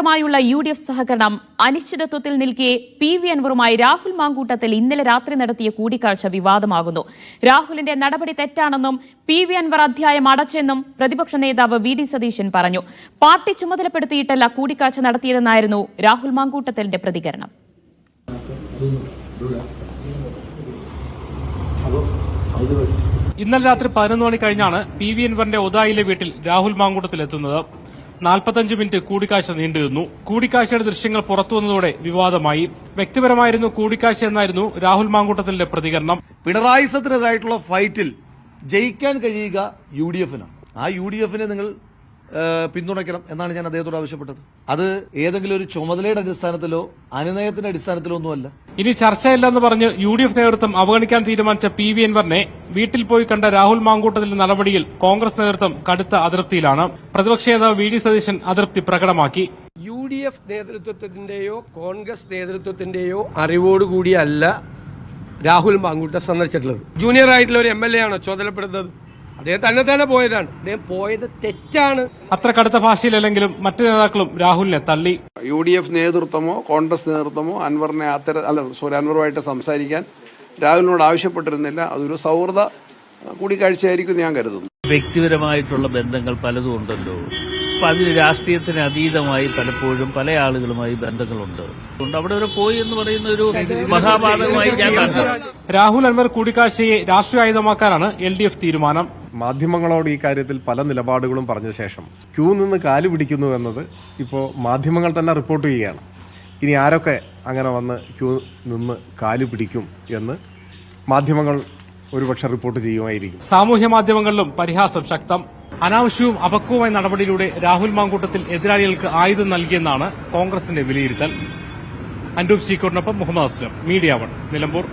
അൻവറുമായുള്ള U D F സഹകരണം അനിശ്ചിതത്വത്തിൽ നിൽക്കെ പി വി അൻവറുമായി രാഹുൽ മാങ്കൂട്ടത്തിൽ ഇന്നലെ രാത്രി നടത്തിയ കൂടിക്കാഴ്ച വിവാദമാകുന്നു. രാഹുലിന്റെ നടപടി തെറ്റാണെന്നും പി വി അൻവർ അധ്യായം അടച്ചെന്നും പ്രതിപക്ഷ നേതാവ് വി ഡി സതീശൻ പറഞ്ഞു. പാർട്ടി ചുമതലപ്പെടുത്തിയിട്ടല്ല കൂടിക്കാഴ്ച നടത്തിയതെന്നായിരുന്നു രാഹുൽ മാങ്കൂട്ടത്തലിന്റെ പ്രതികരണം. ഇന്നലെ രാത്രി പതിനൊന്ന് മണി കഴിഞ്ഞാണ് പി വി എൻവറിന്റെ ഒതായിലെ വീട്ടിൽ രാഹുൽ മാങ്കൂട്ടത്തിൽ എത്തുന്നത് നാൽപ്പത്തഞ്ച് മിനിറ്റ് കൂടിക്കാഴ്ച നീണ്ടിരുന്നു കൂടിക്കാഴ്ചയുടെ ദൃശ്യങ്ങൾ പുറത്തുവന്നതോടെ വിവാദമായി. വ്യക്തിപരമായിരുന്നു കൂടിക്കാഴ്ച എന്നായിരുന്നു രാഹുൽ മാങ്കൂട്ടത്തിന്റെ പ്രതികരണം. പിണറായി സത്തിനെതിരായിട്ടുള്ള ഫൈറ്റിൽ ജയിക്കാൻ കഴിയുക യു ഡി എഫിനാണ്. ആ യു ഡി എഫിനെ നിങ്ങൾ പിന്തുണയ്ക്കണം എന്നാണ് ഞാൻ അദ്ദേഹത്തോട് ആവശ്യപ്പെട്ടത്. അത് ഏതെങ്കിലും ഒരു ചുമതലയുടെ അടിസ്ഥാനത്തിലോ അനുനയത്തിന്റെ അടിസ്ഥാനത്തിലോ ഒന്നുമല്ല. ഇനി ചർച്ചയില്ലെന്ന് പറഞ്ഞ് യു ഡി എഫ് നേതൃത്വം അവഗണിക്കാൻ തീരുമാനിച്ച പി വി എൻവറിനെ വീട്ടിൽ പോയി കണ്ട രാഹുൽ മാങ്കൂട്ടത്തിന്റെ നടപടിയിൽ കോൺഗ്രസ് നേതൃത്വം കടുത്ത അതൃപ്തിയിലാണ്. പ്രതിപക്ഷ നേതാവ് വി ഡി സതീശൻ അതൃപ്തി പ്രകടമാക്കി. യു ഡി എഫ് നേതൃത്വത്തിന്റെയോ കോൺഗ്രസ് നേതൃത്വത്തിന്റെയോ അറിവോടുകൂടിയല്ല രാഹുൽ മാങ്കൂട്ട സന്ദർശിച്ചിട്ടുള്ളത്. ജൂനിയർ ആയിട്ടുള്ള ഒരു എം എൽ എ ആണോ ചുമതലപ്പെടുന്നത് അദ്ദേഹം തന്നെ തന്നെ പോയതാണ്. അദ്ദേഹം പോയത് തെറ്റാണ്. അത്ര കടുത്ത ഭാഷയിലല്ലെങ്കിലും മറ്റു നേതാക്കളും രാഹുലിനെ തള്ളി. യു ഡി എഫ് നേതൃത്വമോ കോൺഗ്രസ് നേതൃത്വമോ അൻവറിനെ അത്തര അല്ല സോറി അൻവറുമായിട്ട് സംസാരിക്കാൻ രാഹുലിനോട് ആവശ്യപ്പെട്ടിരുന്നില്ല. അതൊരു സൗഹൃദ കൂടിക്കാഴ്ചയായിരിക്കും ഞാൻ കരുതുന്നു. വ്യക്തിപരമായിട്ടുള്ള ബന്ധങ്ങൾ പലതും ഉണ്ടല്ലോ. അപ്പൊ രാഷ്ട്രീയത്തിന് അതീതമായി പലപ്പോഴും പല ആളുകളുമായി ബന്ധങ്ങളുണ്ട്. അവിടെ വരെ പോയി എന്ന് പറയുന്ന ഒരു മഹാപാതകമായി ഞാൻ രാഹുൽ അൻവർ കൂടിക്കാഴ്ചയെ രാഷ്ട്രീയ ആയുധമാക്കാനാണ് എൽ ഡി എഫ് തീരുമാനം. മാധ്യമങ്ങളോട് ഈ കാര്യത്തിൽ പല നിലപാടുകളും പറഞ്ഞ ശേഷം ക്യൂ നിന്ന് കാൽ പിടിക്കുന്നു എന്നത് ഇപ്പോൾ മാധ്യമങ്ങൾ തന്നെ റിപ്പോർട്ട് ചെയ്യുകയാണ്. ഇനി ആരൊക്കെ അങ്ങനെ വന്ന് ക്യൂ നിന്ന് കാൽ പിടിക്കും എന്ന് മാധ്യമങ്ങൾ ഒരുപക്ഷെ റിപ്പോർട്ട് ചെയ്യുമായിരിക്കും. സാമൂഹ്യ മാധ്യമങ്ങളിലും പരിഹാസം ശക്തം. അനാവശ്യവും അപക്വമായ നടപടിയിലൂടെ രാഹുൽ മാങ്കൂട്ടത്തിൽ എതിരാളികൾക്ക് ആയുധം നൽകിയെന്നാണ് കോൺഗ്രസിന്റെ വിലയിരുത്തൽ. അൻഡൂപ് ശീക്കോടിനൊപ്പം മുഹമ്മദ് അസ്ലം മീഡിയ വൺ നിലമ്പൂർ.